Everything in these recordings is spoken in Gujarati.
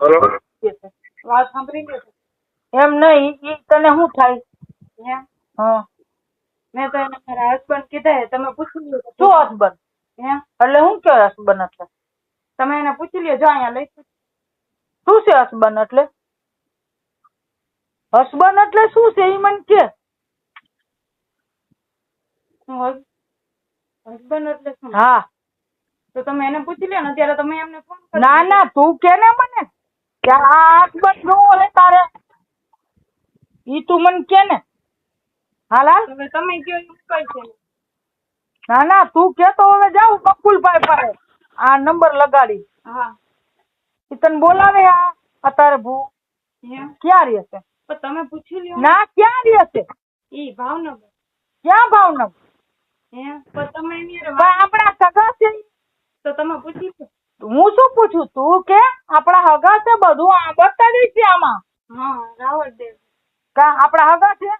હલો? વાત સાંભળી લે એમ નહીં ઈ તને શું થાય? હે? હા. મેં તો એને મારા હસબન્ડ કીધા તમે પૂછી લ્યો તો. શું હસબન્ડ હે? એટલે શું કે હસબન્ડ એટલે તમે એને પૂછી લ્યો જો અહીંયા લઈ શું છે હસબન્ડ એટલે? હસબન્ડ એટલે શું છે? ઈ મને કે. હસબન્ડ એટલે શું? હા. તો તમે એને પૂછી લ્યો ને અત્યારે તમે એમને ફોન કરો ના ના તું કે ને મને? કે આ હસબન્ડનું હોય તારે? ઈ તું મને કે ને. હાલ હવે તમે કયો એવું કઈ છે? ના ના તું કે તો હવે જાઉં બકુલભાઈ પાસે. આ નંબર લગાડી. હા. ઈ તને બોલાવે આ? અત્યારે ભૂ ક્યાં રહે હશે પણ તમે પૂછી લ્યો. ના ક્યાં રહેશે ઈ ભાવનગર. ક્યાં ભાવનગર? હે? પણ તમે એની આપણા સગા છે. તો તમે પૂછી હું શું પૂછું? તું કે આપણા હગા છે બધું આ બતાવી છે આમાં. હા રાવળ દેવ. કા આપણા હગા છે?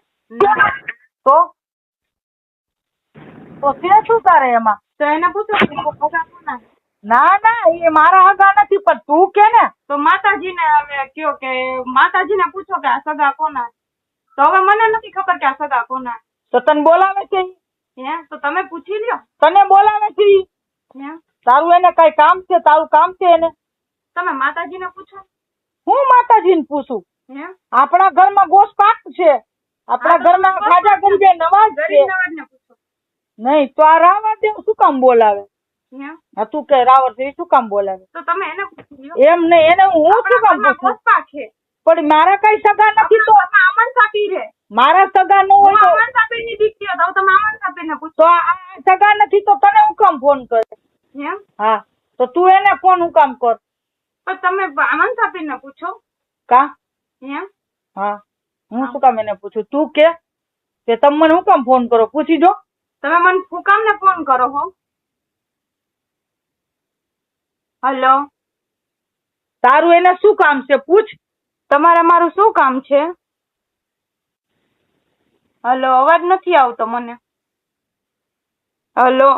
તો? તો તે શું તારે એમાં? તો એને પૂછો કોના ના ના એ મારા હગા નથી પણ તું કે ને. તો માતાજીને હવે કયો કે માતાજીને પૂછો કે આ સગા કોના તો હવે મને નથી ખબર કે આ સગા કોના તો તને બોલાવે છે હે? તો તમે પૂછી લ્યો. તને બોલાવે છે હે? તારું એને કઈ કામ છે? તારું કામ છે એને? તમે માતાજીને પૂછો. હું માતાજીને પૂછું? આપણા ઘરમાં ગોશ પાક છે. આપણા ઘરમાં ખાજા પૂછો. નવાજ છે. નહીં તો આ રાવણ દેવ શું કામ બોલાવે? હા? તું કે રાવણ દેવ શું કામ બોલાવે? તો તમે એને એમ નહીં એને હું શું કામ પૂછું? પણ મારા કઈ સગા નથી તો અમન સાપી રે મારા સગા નો હોય તો અમન સાપીની દીકરી તો તમે અમન સાપીને પૂછો. તો આ સગા નથી તો તને હું કામ ફોન કરે? હે હા. તો તું એને ફોન હું કામ કર. પણ તમે અમન સાપીને પૂછો. કા? હે. હા હું. શું કામ એને પૂછું? તું કે? કે તમે મને હું કામ ફોન કરો? પૂછી જો. તમે મને હું કામ ને ફોન કરો હો? હલો? તારું એને શું કામ છે? પૂછ. તમારે મારું શું કામ છે? હલો અવાજ નથી આવતો મને. હલો?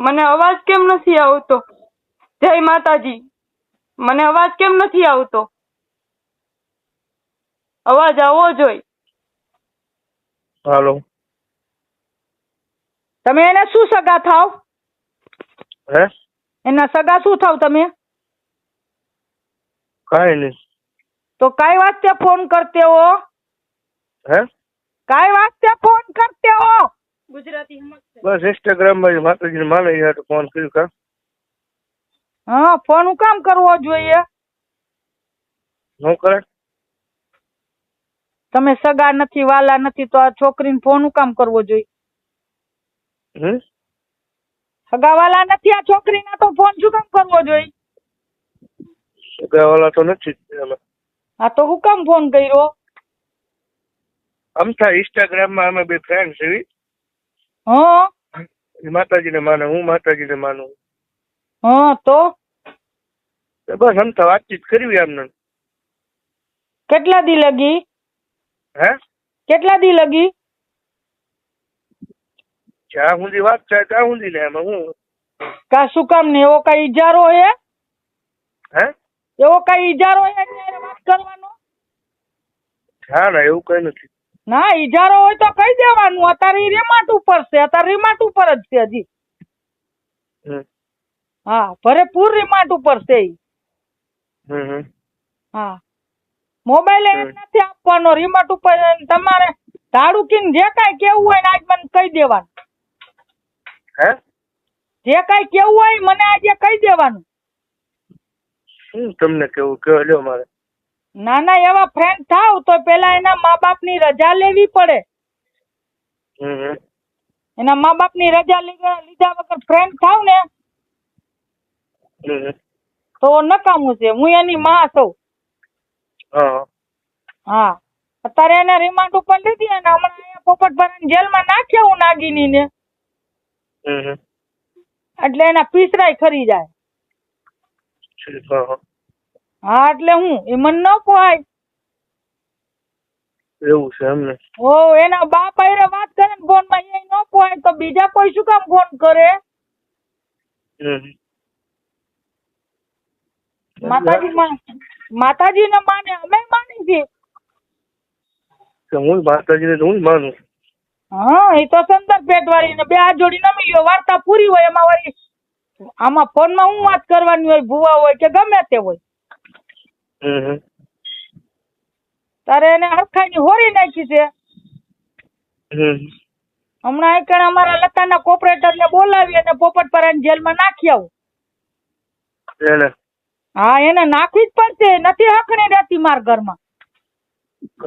મને અવાજ કેમ નથી આવતો? જય માતાજી. મને અવાજ કેમ નથી આવતો? અવાજ આવવો જોઈએ હાલો. તમે એને શું સગા થાવ? હે? એના સગા શું થાવ તમે? કઈ નહીં. તો કઈ વાસ્તે ફોન કરતે હો? હે? કઈ વાસ્તે ફોન કરતે હો? ગુજરાતી સમજશે? બસ ઇન્સ્ટાગ્રામમાં માતાજીને માને યાર તો ફોન કર્યું કા? હા ફોન હું કામ કરવો જોઈએ? હું કરે? તમે સગા નથી વાલા નથી તો આ છોકરીને ફોન હું કામ કરવો જોઈએ? હમ? સગા વાલા નથી આ છોકરીને તો ફોન શું કામ કરવો જોઈએ? સગાવાલા તો નથી જ અમે આ તો હું કામ ફોન કર્યો? અમથા ઇન્સ્ટાગ્રામમાં અમે બે ફ્રેન્ડ છે હા? માતાજીને માને હું માતાજીને માનું. હા તો? બસ આમ તો વાતચીત કરવી આમને કેટલા દી લગી? હે? કેટલા દી લગી? જ્યાં સુધી વાત થાય ત્યાં સુધી ને એમાં હું. કા શું કામ ને એવો કઈ ઈજારો હે હે? એવો કઈ ઈજારો હે વાત કરવાનો? હા ના એવું કઈ નથી. ના ઈજારો હોય તો કહી દેવાનું. અત્યારે ઈ ઉપર છે. અત્યારે રિમાટ ઉપર જ છે હજી. હા ભરેપૂર રિમાટ ઉપર છે ઈ. હા. મોબાઈલ એ નથી આપવાનો. રિમોટ ઉપર તમારે ધાડુકીન કીને જે કાઈ કેવું હોય ને આજ મને કહી દેવાનું. હે? જે કાઈ કેવું હોય મને આજે કહી દેવાનું. શું તમને કેવું? કયો લ્યો મારે. ના ના એવા ફ્રેન્ડ થાવ તો પેલા એના મા બાપની રજા લેવી પડે. એના મા બાપની રજા લીધા લીધા વગર ફ્રેન્ડ થાવ ને. તો નકામું છે. હું એની માં છું. હા. અત્યારે એને રિમાન્ડ ઉપર લીધી અને હમણાં અહીંયા પોપટભરાની જેલમાં નાખ્યા હું નાગીની ને એટલે એના પીસરાય ખરી જાય. હા એટલે હું એ મને ન પોહાય એવું છે એમને? ઓ એના બાપ હારે વાત કરે ને ફોનમાં એ ન પોહાય તો બીજા કોઈ શું કામ ફોન કરે. માતાજી માં માતાજી ને માને અમે માની છીએ. હું માતાજી ને હું માનું. હા એ તો સંદર પેટ વાળી ને બે હાથ જોડી નમી ગયો વાર્તા પૂરી હોય એમાં વળી. આમાં ફોનમાં હું વાત કરવાની હોય ભૂવા હોય કે ગમે તે હોય. તારે એને હરખાની હોરી નાખી છે. હમણાં એક અમારા લતાના કોપરેટર ને બોલાવી અને પોપટપરાની જેલમાં નાખી આવું. એને? હા એને નાખવી જ પડશે. નથી હકણી રહેતી મારા ઘરમાં.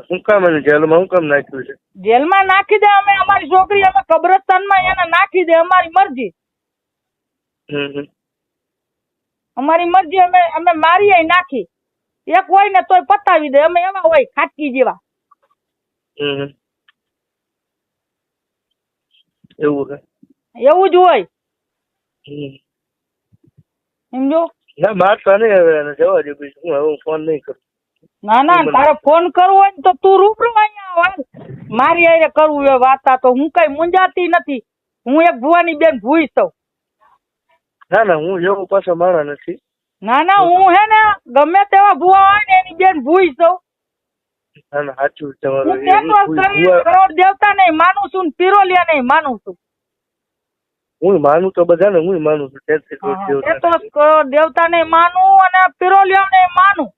શું કામ એને જેલમાં? કામ નાખ્યું છે? જેલમાં નાખી દે અમે અમારી છોકરી અમે કબ્રસ્તાનમાં એને નાખી દે અમારી મરજી. અમારી મરજી અમે અમે મારીએ નાખી. એક હોય ને તોય પતાવી દે. અમે એવા હોય ખાટકી જેવા. એવું છે એવું જ હોય. હમ. સમજો ના મારતા નહીં હવે જવા દે બીજું હું હવે ફોન નહીં કરું. ના ના તારે ફોન કરવો હોય તો તું રૂબરૂ અહીંયા આવ મારી હારે કરવું એ વાતા તો હું કઈ મુંજાતી નથી. હું એક ભુવાની બેન ભૂઈ છું ના ના હું એવો પાછો મારા નથી. ના ના હું હે ને ગમે તેવા ભુવા હોય ને એની બેન ભૂઈ ના ના સાચું કરોડ દેવતા નહીં માનું છું ને પિરોલિયા નહીં માનું છું. હું માનું તો બધાને હું માનું છું તેત્રીસ કરોડ દેવતા નહીં માનું અને પિરોલિયા નહીં માનું.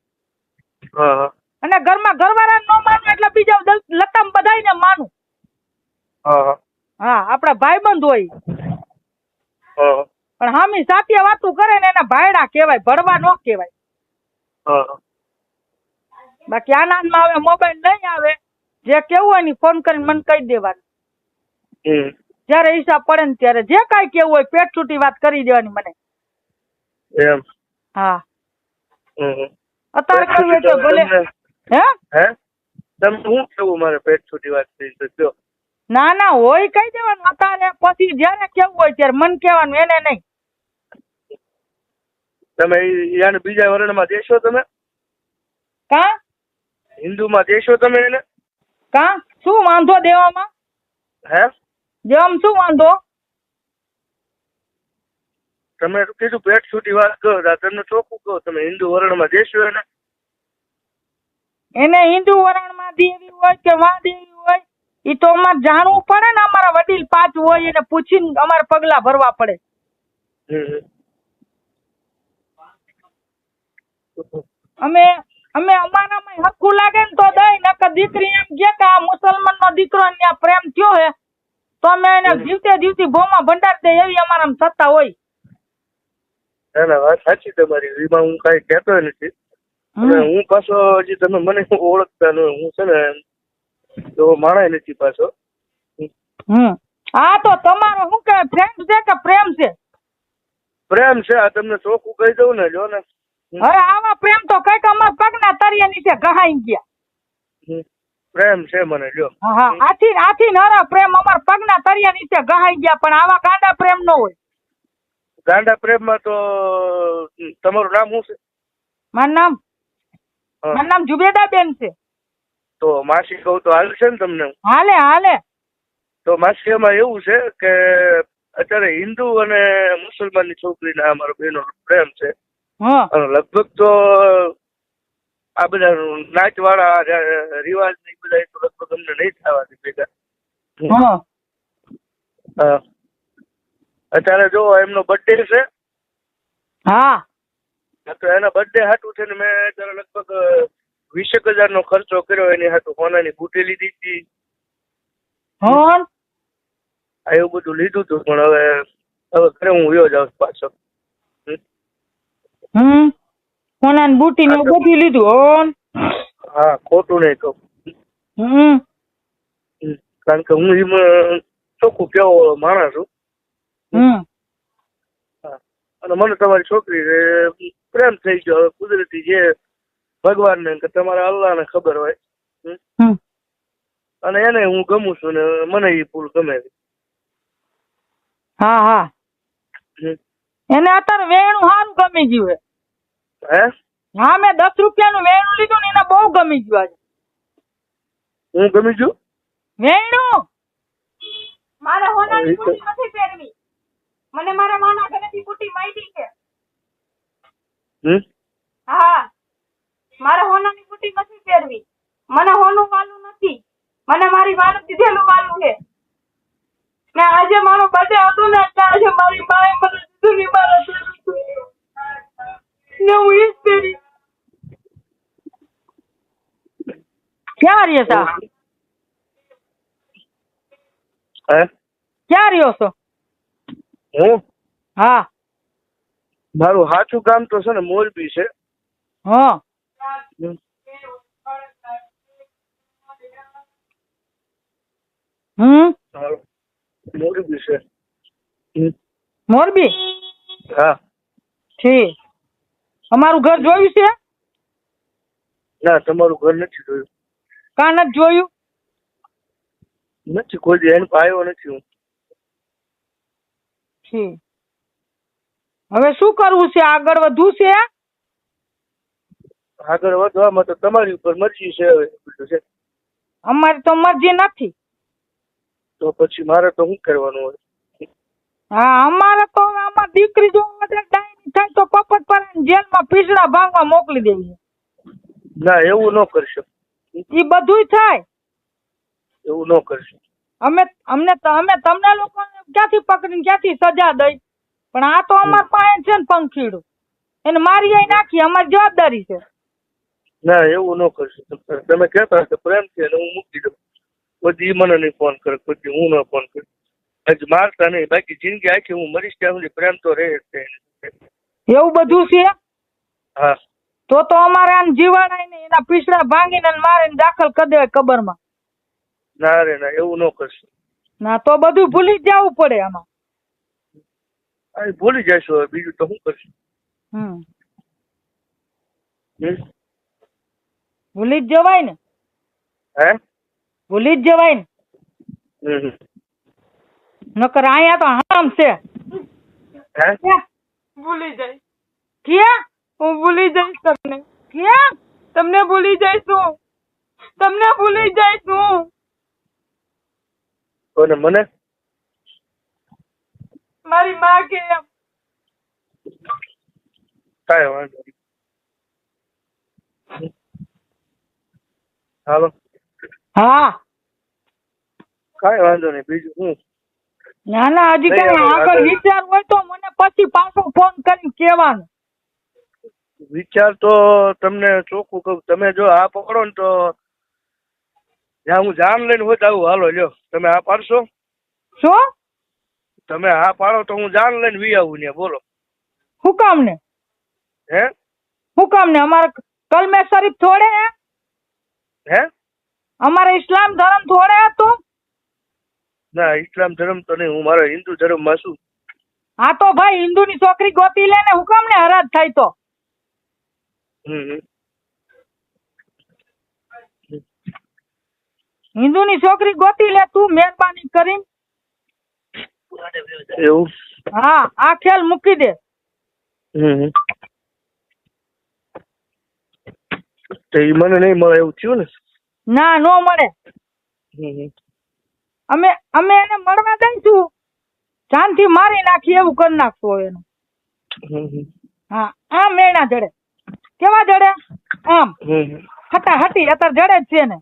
અને ઘરમાં ઘરવાળા ન માનું એટલે બીજા લતામ બધાયને માનું. હા હા. ભાઈબંધ હોય. પણ હામી સાચી વાતું કરે ને એના ભાયડા કહેવાય ભરવા ન કહેવાય. હા. હા બાકી આનંદમાં હવે મોબાઈલ નહીં આવે. જે કેવું હોય ને ફોન કરીને મને કહી દેવાનું. જયારે હિસાબ પડે ને ત્યારે જે કાઈ કેવું હોય પેટ છૂટી વાત કરી દેવાની મને. એમ. હા. અત્યારે હોય તો ભલે. હે? હે? તમે શું કેવું મારે પેટ છૂટી વાત કરી તો ના ના હોય કહી દેવાનું. અત્યારે પછી જ્યારે કેવું હોય ત્યારે મન કહેવાનું એને નહીં. તમે યાને બીજા વર્ણમાં દેશો તમે? કા? હિન્દુમાં દેશો તમે એને? કા? શું વાંધો દેવામાં? હે? દેવામાં શું વાંધો? તમે કીધું પેટ છૂટી વાત કરો તમને ચોખ્ખું કહો તમે હિન્દુ વર્ણમાં દેશો એને? એને હિન્દુ વરણમાં દેવી હોય કે માં દેવી હોય? એ તો અમારે જાણવું પડે ને અમારા વડીલ પાંચ હોય એને પૂછીને અમારે પગલા ભરવા પડે. અમે અમે અમારામાં હક્કું લાગે ને તો દઈ નકર દીકરી એમ કે કે આ મુસલમાન નો દીકરો ને ત્યાં પ્રેમ થયો હે તો અમે એને જીવતે જીવતી ભોમાં ભંડાર દે એવી અમારામાં સત્તા હોય. ના ના વાત સાચી તમારી. એમાં હું કઈ કેતો નથી. હું પાછો હજી તમે મને ઓળખતા ન. હું છે ને એવો માણાય નથી પાછો. હમ. હા તો તમારો શું કે ફ્રેન્ડ છે કે પ્રેમ છે? પ્રેમ છે આ તમને ચોખ્ખું કહી દઉં ને જો ને. અરે આવા પ્રેમ તો કંઈક અમાર પગના તરિયા નીચે ગહાઈ ગયા. પ્રેમ છે મને જો હા હા આથી આથી નરા પ્રેમ અમાર પગના તરિયા નીચે ગહાઈ ગયા પણ આવા ગાંડા પ્રેમ નો હોય. ગાંડા પ્રેમમાં તો તમારું નામ શું છે? મારું નામ? મારું નામ જુબેદા બેન છે. તો માસી કહું તો હાલશે ને તમને? હાલે હાલે. તો માસી એમાં એવું છે કે અત્યારે હિન્દુ અને મુસલમાનની છોકરીના અમારો બહેનો પ્રેમ છે. અને લગભગ તો આ બધા નાચ વાળા રિવાજ ને બધા એ તો લગભગ અમને નહીં થવાથી ભેગા. અત્યારે જો એમનો બર્થડે છે. હા. તો એના બર્થડે હાટું છે ને મેં અત્યારે લગભગ વીસેક હજાર નો ખર્ચો કર્યો એની હાટું સોનાની બુટી લીધી હતી. એવું બધું લીધું હતું પણ હવે હવે ઘરે હું વયો જાઉં પાછો. હમ. સોનાની બુટી ને બધું લીધું હોન? હા ખોટું નહીં કહું હમ. કારણ કે હું એમાં ચોખ્ખું કેવો માણસ છું. હમ. હા. અને મને તમારી છોકરી પ્રેમ થઈ ગયો કુદરતી જે ભગવાનને કે તમારા અલ્લાહને ખબર હોય અને એને હું ગમું છું ને મને એ ફૂલ ગમે છે. હા હા. એને અત્યારે વેણું સારું ગમી ગયું હે હે? હા મેં દસ રૂપિયાનું વેણું લીધું ને એને બહુ ગમી ગયું આજે. હું ગમી ગયું? વેણું? મારે હોનાની બુટી નથી પહેરવી. મને મારા માના ઘરેથી બુટી માંગી છે. હા. મારે હોનાની બુટી નથી પહેરવી. મને હોનું વાલું નથી. મને મારી માનું દીધેલું વાલું છે. ને આજે મારો બર્થડે હતો ને એટલે આજે મારી માએ મને દીધું ને મારા ને હું જ પહેરી. ક્યાં રહ્યો તા હે? ક્યાં રહ્યો છો? હું? હા. મારું સાચું ગામ તો છે ને મોરબી છે. હા. હમ? મોરબી છે. મોરબી? હા. ઠીક. અમારું ઘર જોયું છે? ના તમારું ઘર નથી જોયું. કા નથી જોયું? નથી કોઈ એને આવ્યો નથી હું. ઠીક. હવે શું કરવું છે? આગળ વધવું છે? આગળ વધવામાં તો તમારી ઉપર મરજી છે હવે બધું છે. અમારે તો મરજી નથી. તો પછી મારે તો શું કરવાનું હોય? હા અમારે તો આમાં દીકરી જો વધારે ડાયની થાય તો પપટ પર જેલમાં પીસડા ભાંગવા મોકલી દેવી. ના એવું ન કરશો. એ બધુંય થાય. એવું ન કરશો. અમે અમને અમે તમને લોકોને ક્યાંથી પકડીને ક્યાંથી સજા દઈ? પણ આ તો અમાર પાસે છે ને પંખીડું. એને મારી નાખી અમારી જવાબદારી છે. ના એવું ન કરશો તમે- કહેતા હશો પ્રેમથી અને હું મૂકી દઉં. પછી મને નહીં ફોન કરે પછી હું ન ફોન કરું. હજી મારતા નહીં બાકી જિંદગી આખી હું મરીશ ત્યાં સુધી પ્રેમ તો રહે જ છે એવું બધું છે? હા. તો તો અમારે આમ જીવાડાય ને એના પીસડા ભાંગીને મારીને દાખલ કરી દેવાય કબરમાં. ના રે ના એવું ન કરશું ના તો બધું ભૂલી જ જવું પડે આમાં. ભૂલી જશો હવે બીજું તો શું કરશું? હમ? ભૂલી જ જવાય ને? હે? ભૂલી જ જવાય ને. નકર અહીંયા તો હામ છે. હે? ભૂલી જાય. ક્યાં? હું ભૂલી જઈશ તમને. ક્યાં? તમને ભૂલી જઈશું. તમને ભૂલી જઈશું. કોને મને? મારી માં કે કાંઈ વાંધો હાલો. હા. કઈ વાંધો નહીં બીજું હું ના ના હજી કઈ આગળ વિચાર હોય તો મને પછી પાછો ફોન કરી કહેવાનું. વિચાર તો તમને ચોખ્ખું કહું. તમે જો આ પકડો ને તો જ્યાં હું જાન લઈને હોય આવું હાલો લ્યો. તમે આ પાડશો? શું? તમે આ પાડો તો હું જાન લઈને વી આવું ને બોલો. શું કામ ને હે? શું કામ ને અમારે કલમે શરીફ થોડે હે? હે? અમારે ઇસ્લામ ધર્મ થોડે હતો. ના ઇસ્લામ ધર્મ તો નહીં હું મારો હિન્દુ ધર્મમાં છું. હા તો ભાઈ હિન્દુ ની છોકરી ગોતી લે ને હું કામ ને હરાજ થાય તો. હિન્દુ ની છોકરી ગોતી લે તું મહેરબાની કરી એવું? હા આ ખેલ મૂકી દે. હમ હમ. તો એ મને નહીં મળે એવું થયું ને? ના નો મળે. અમે અમે એને મળવા દઈશું જાનથી મારી નાખી એવું કરી નાખશું એનું. હા આમ મેણા જડે. કેવા જડે? આમ. હટા હટી અત્યારે જડે જ છે ને.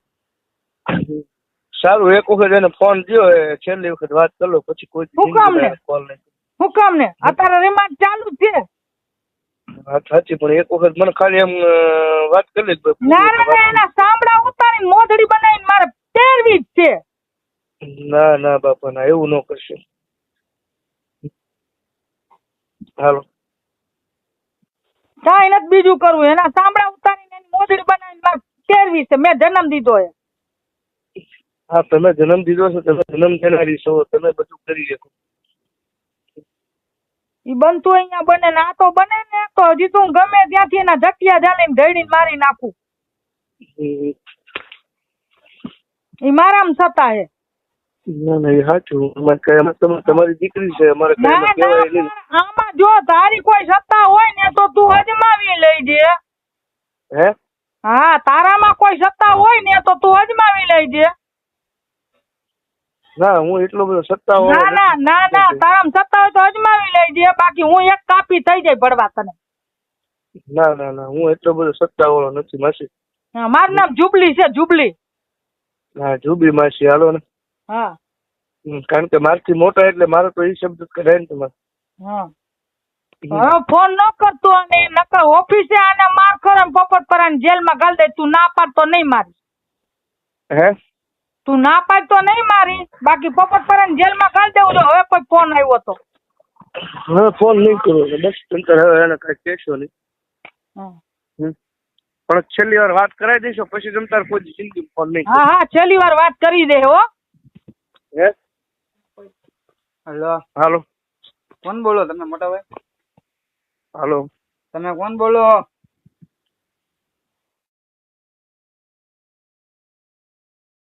સારું એક વખત એને ફોન દ્યો છેલ્લી વખત વાત કરી પછી કોઈ કામ ને? હું કામ ને અત્યારે રિમાન્ડ ચાલુ જ છે. હા સાચી પણ એક વખત મને ખાલી એમ વાત કરી લે ના ના એના સાંભળા ઉતારીને મોઢડી બનાવીને મારે પહેરવી જ છે. ના ના બાપા ના એવું ન કરશે. હાલો. કાંઈ નથી બીજું કરવું. એના સાંભળા ઉતારીને એની મોઢડી બનાવીને મારે પહેરવી છે. મેં જન્મ દીધો એ. હા તમે જન્મ દીધો છો તમે જન્મ દેનારી છો તમે બધું કરી શકો. ઈ બનતું અહીંયા બને ને આ તો બને ને. તો હજી તો હું ગમે ત્યાંથી એના જટિયા જાલીને ધડીને મારી નાખું. ઈ મારામ સત્તા હે. ના ના એ સાચું. અમારે કઈ એમાં તમારી દીકરી છે. અમારે કઈ ના કહેવાય નહીં. આમાં જો તારી કોઈ સત્તા હોય ને તો તું અજમાવી લેજે. હે? હા તારામાં કોઈ સત્તા હોય ને તો તું અજમાવી લેજે. ના હું એટલો બધો સત્તા ના ના ના ના તારામ સત્તા હોય તો અજમાવી લેજે બાકી હું એક કાપી થઈ જાય પડવા તને. ના ના ના હું એટલો બધો સત્તાવાળો નથી માસી. હા, મારું નામ જુબલી છે જુબલી. હા જુબલી માસી હાલો ને. હા. કારણ કે મારથી મોટા એટલે મારો તો એ શબ્દ કઢાય ને તમારે. હા. હવે ફોન ન કરતો અને નકર ઓફિસે આને માર કરે પોપટ પર જેલમાં ગાલ દે તું ના પાડતો નહીં મારી હે? તું ના પાડ તો નહીં મારી. બાકી પોપટ પર જેલમાં કાઢ દેવું જો હવે કોઈ ફોન આવ્યો તો. હવે ફોન નહીં કરો બસ અંતર હવે એને કઈ કહેશો નહીં. પણ છેલ્લી વાર વાત કરાવી દેશો પછી તમ તાર કોઈ જિંદગી ફોન નહીં હા હા છેલ્લી વાર વાત કરી દે હો. હે? હલો. હાલો. કોણ બોલો તમે મોટા ભાઈ? હાલો. તમે કોણ બોલો?